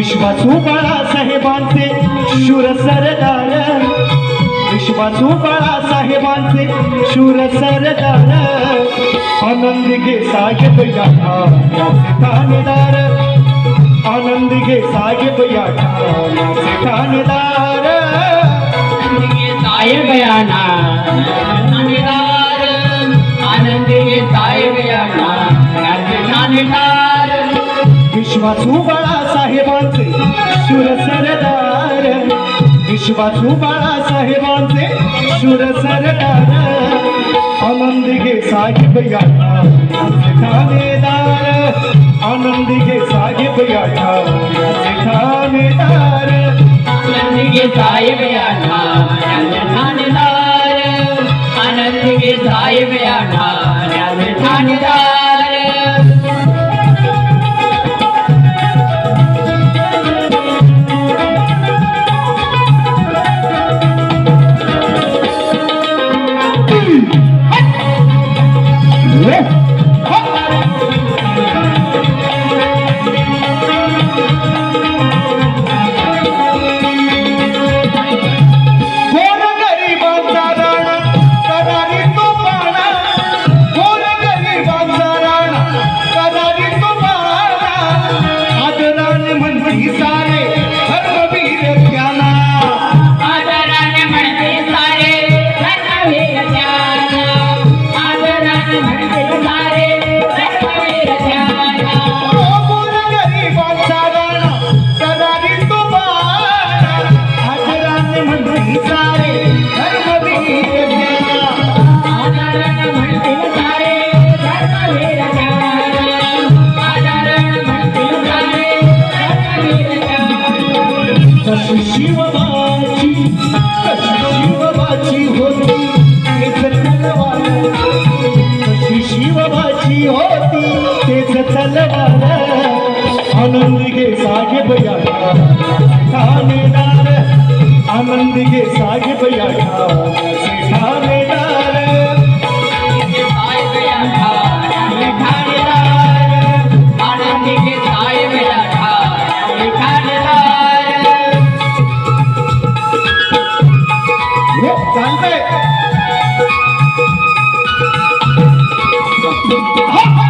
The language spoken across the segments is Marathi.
विश्वासू बाळासाहेबांचे शूर सरदार. विश्वासू बाळासाहेबांचे शूर सरदार. आनंद घे साहेब या ठाणदार. आनंद घे साहेब या ठाणदार. साहेब या विश्वासू बाळासाहेबांचे शूर सरदार. विश्वासू बाळासाहेबांचे शूर सरदार. आनंद घे साहेब या ठाणेदार आनंद घे साहेब या ठाणेदार आनंद घे साहेब ठाणेदार आनंद घे साहेब याना ठाणेदार शिवबाची होती तेच तलवार कशी शिवबाची होती तेच तलवार आनंद घे साहेब या ठाणेदार आनंद घे साहेब या 好准备好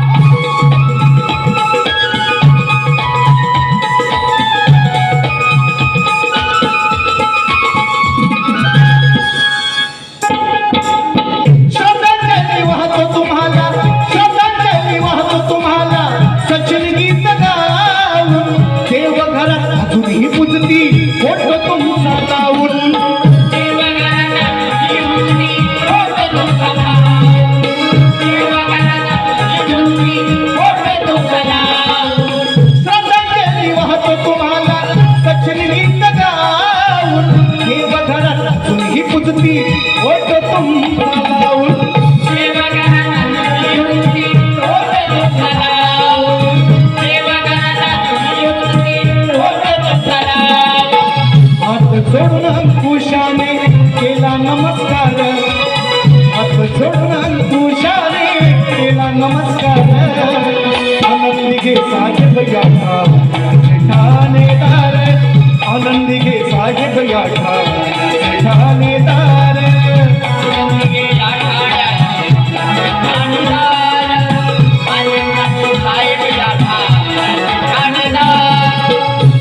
नमस्कार. आनंदी घे साहेब या ठाणेदार आनंदी घे साहेब या ठाणेदार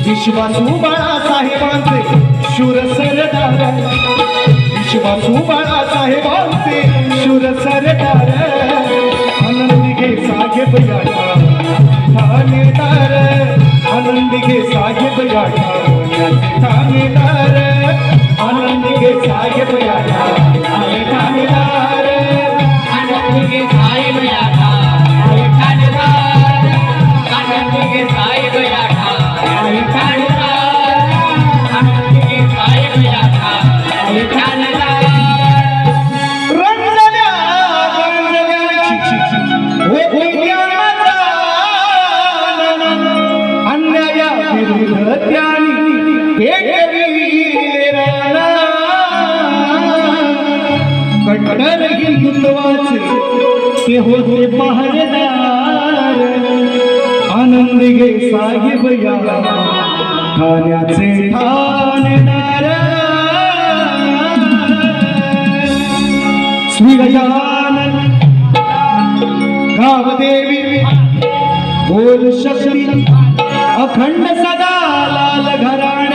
विश्वासू बाळासाहेबांचे शूर सरदार विश्वासू बाळासाहेबांचे शूर सरदार आनंद घे साहेब या हिंदुत्वाचे ते होते पहरेदार। आनंद घे साहेब या ठाण्याचे ठाणेदार श्री गजानन गावदेवी। बोल शक्ती। अखंड सदा लाल घराण।